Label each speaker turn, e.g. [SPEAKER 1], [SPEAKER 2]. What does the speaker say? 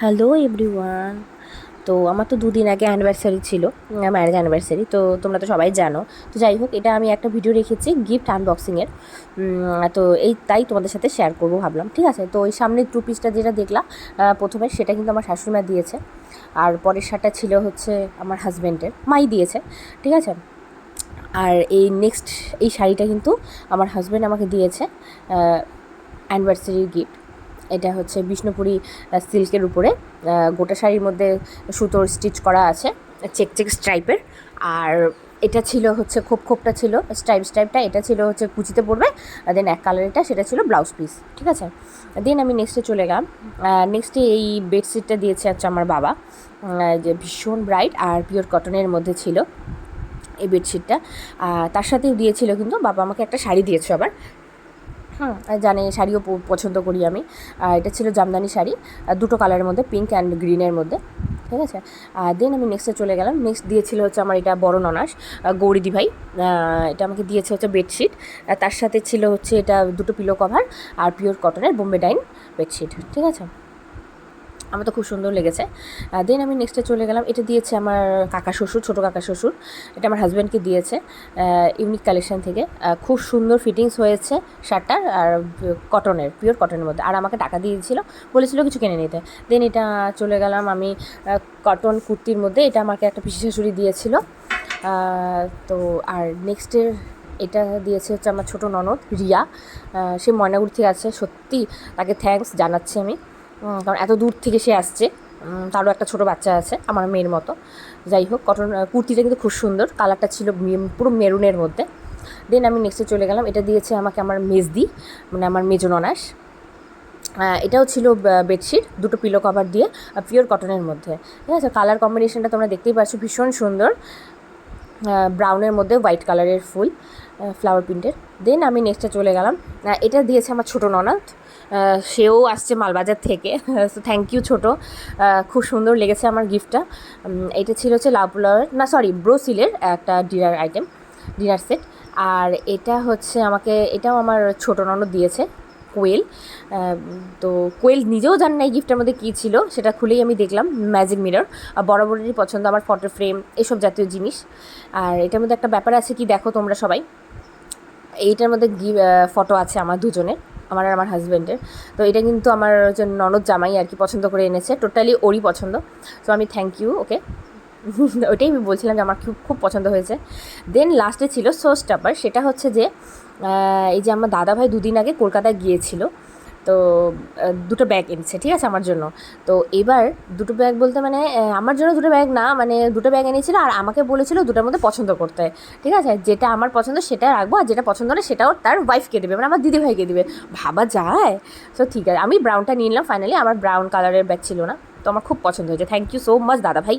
[SPEAKER 1] Hello everyone. তো আমার তো দুদিন আগে অ্যানিভার্সারি ছিল ম্যারেজ অ্যানিভার্সারি তো তোমরা তো সবাই জানো। তো যাই হোক, এটা আমি একটা ভিডিও রেখেছি গিফট আনবক্সিংয়ের তো এই তাই তোমাদের সাথে শেয়ার করব ভাবলাম। ঠিক আছে, তো ওই সামনের টু পিসটা যেটা দেখলাম প্রথমে সেটা কিন্তু আমার শাশুড়িমা দিয়েছে। আর পরের শার্টটা ছিল হচ্ছে আমার হাজব্যান্ডের মাই দিয়েছে। ঠিক আছে? আর এই নেক্সট এই শাড়িটা কিন্তু আমার হাজব্যান্ড আমাকে দিয়েছে অ্যানিভার্সারির গিফট এটা হচ্ছে বিষ্ণুপুরি সিল্কের উপরে। গোটা শাড়ির মধ্যে সুতোর স্টিচ করা আছে, চেক চেক স্ট্রাইপের। আর এটা ছিল হচ্ছে, খোপ খোপটা ছিল, স্ট্রাইপ স্ট্রাইপটা, এটা ছিল হচ্ছে কুচিতে পড়বে দেন এক কালারেরটা, সেটা ছিল ব্লাউজ পিস, ঠিক আছে? দেন আমি নেক্সটে চলে গেলাম। নেক্সটে এই বেডশিটটা দিয়েছে হচ্ছে আমার বাবা। যে ভীষণ ব্রাইট আর পিওর কটনের মধ্যে ছিল এই বেডশিটটা তার সাথেও দিয়েছিল কিন্তু বাবা আমাকে একটা শাড়ি দিয়েছে আবার। হুম জানি শাড়িও পছন্দ করি আমি। আর এটা ছিল জামদানি শাড়ি দুটো কালারের মধ্যে পিঙ্ক অ্যান্ড গ্রিনের মধ্যে, ঠিক আছে? আর দেন আমি নেক্সটে চলে গেলাম। নেক্সট দিয়েছিল হচ্ছে আমার এটা বড় ননাস গৌরীদি ভাই। এটা আমাকে দিয়েছে হচ্ছে বেডশিট তার সাথে ছিল হচ্ছে এটা দুটো পিলো কভার আর পিওর কটনের বোম্বে ডাইন বেডশিট ঠিক আছে? আমার তো খুব সুন্দর লেগেছে। দেন আমি নেক্সটে চলে গেলাম। এটা দিয়েছে আমার কাকা শ্বশুর, ছোটো কাকা শ্বশুর। এটা আমার হাজব্যান্ডকে দিয়েছে ইউনিক কালেকশন থেকে। খুব সুন্দর ফিটিংস হয়েছে শার্টটার আর কটনের পিওর কটনের মধ্যে। আর আমাকে টাকা দিয়েছিল, বলেছিল কিছু কিনে নিতে। দেন এটা চলে গেলাম আমি কটন কুর্তির মধ্যে। এটা আমাকে একটা পিসি শাশুড়ি দিয়েছিল। তো আর নেক্সটের এটা দিয়েছে হচ্ছে আমার ছোটো ননদ রিয়া। সে ময়নাগুড়ি থেকে আছে। সত্যি তাকে থ্যাঙ্কস জানাচ্ছি আমি। কারণ এত দূর থেকে সে আসছে। তারও একটা ছোটো বাচ্চা আছে, আমার মেয়ের মতো। যাই হোক, কটন কুর্তিটা কিন্তু খুব সুন্দর। কালারটা ছিল পুরো মেরুনের মধ্যে। দেন আমি নেক্সটে চলে গেলাম। এটা দিয়েছে আমাকে আমার মেজদি মানে আমার মেজো ননাস এটাও ছিল বেডশিট, দুটো পিলো কভার দিয়ে পিওর কটনের মধ্যে। ঠিক আছে? কালার কম্বিনেশনটা তোমরা দেখতেই পাচ্ছ, ভীষণ সুন্দর। ব্রাউনের মধ্যে হোয়াইট কালারের ফুল ফ্লাওয়ার প্রিন্টের দেন আমি নেক্সটে চলে গেলাম। এটা দিয়েছে আমার ছোটো ননদ। সেও আসছে মালবাজার থেকে। সো থ্যাংক ইউ ছোটো। খুব সুন্দর লেগেছে আমার গিফটটা এটা ছিল হচ্ছে লাভ ফ্লাওয়ার না সরি ব্রোসিলের একটা ডিনার আইটেম ডিনার সেট আর এটা হচ্ছে আমাকে, এটাও আমার ছোটো ননদ দিয়েছে। কোয়েল তো কোয়েল নিজেও জানে না এই গিফটের মধ্যে কী ছিল, সেটা খুলেই আমি দেখলাম, ম্যাজিক মিরর। আর বরাবরই পছন্দ আমার ফটো ফ্রেম, এসব জাতীয় জিনিস। আর এটার মধ্যে একটা ব্যাপার আছে কি, দেখো তোমরা সবাই। এইটার মধ্যে ফটো আছে আমার দুজনের, আমার আর আমার হাজব্যান্ডের তো এটা কিন্তু আমার হচ্ছে ননদ জামাই আর কি পছন্দ করে এনেছে, টোটালি ওরই পছন্দ। তো আমি থ্যাংক ইউ ওকে ওইটাই আমি বলছিলাম যে আমার খুব খুব পছন্দ হয়েছে। দেন লাস্টে ছিল সোস টাপার সেটা হচ্ছে যে এই যে আমার দাদা ভাই দুদিন আগে কলকাতায় গিয়েছিল। তো দুটো ব্যাগ এনেছে, ঠিক আছে, আমার জন্য। তো এবার দুটো ব্যাগ বলতে মানে আমার জন্য দুটো ব্যাগ না মানে দুটো ব্যাগ এনেছিল আর আমাকে বলেছিল দুটোর মধ্যে পছন্দ করতে। ঠিক আছে, যেটা আমার পছন্দ সেটা রাখব আর যেটা পছন্দ না সেটাও তার ওয়াইফকে দেবে মানে আমার দিদি ভাইকে দেবে। ভাবা যায়? তো ঠিক আছে, আমি ব্রাউনটা নিয়ে নিলাম ফাইনালি আমার ব্রাউন কালারের ব্যাগ ছিল না। তো আমার খুব পছন্দ হয়েছে। থ্যাংক ইউ সো মাচ দাদা ভাই